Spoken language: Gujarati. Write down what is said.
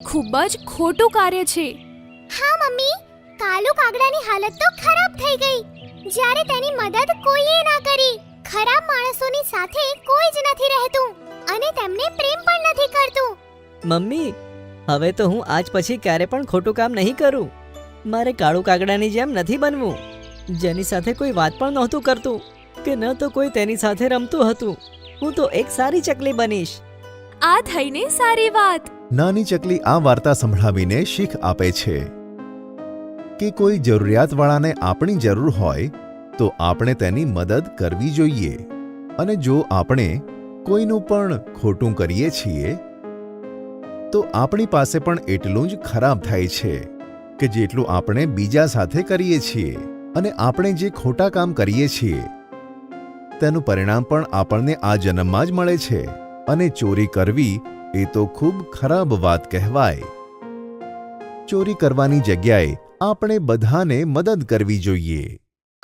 ખૂબ જ ખોટું કાર્ય છે. હા મમ્મી. કાલુ કાગડાની હાલત તો ખરાબ થઈ ગઈ. જ્યારે તેની મદદ કોઈએ ના કરી ખરાબ માણસોની સાથે કોઈ જ નથી રહેતું અને તેમને પ્રેમ પણ નથી કરતું. મમ્મી હવે તો હું આજ પછી ક્યારે પણ ખોટું કામ નહીં કરું. મારે કાળુ કાગડાની જેમ નથી બનવું. જેની સાથે કોઈ વાત પણ નહોતું કરતું કે ન તો કોઈ તેની સાથે રમતું હતું. હું તો એક સારી ચકલી બનીશ. આ થઈને સારી વાત. નાની ચકલી આ વાર્તા સંભળાવીને શીખ આપે છે કે કોઈ જરૂરિયાતવાળાને આપણી જરૂર હોય તો આપણે તેની મદદ કરવી જોઈએ. અને જો આપણે કોઈનું પણ ખોટું કરીએ છીએ, તો આપણી પાસે પણ એટલું જ ખરાબ થાય છે કે જેટલું આપણે બીજા સાથે કરીએ છીએ અને આપણે જે ખોટા કામ કરીએ છીએ, તેનું પરિણામ પણ આપણને આ જન્મમાં જ મળે છે. અને ચોરી કરવી એ તો ખૂબ ખરાબ વાત કહેવાય. ચોરી કરવાની જગ્યાએ આપણે બધાને મદદ કરવી જોઈએ.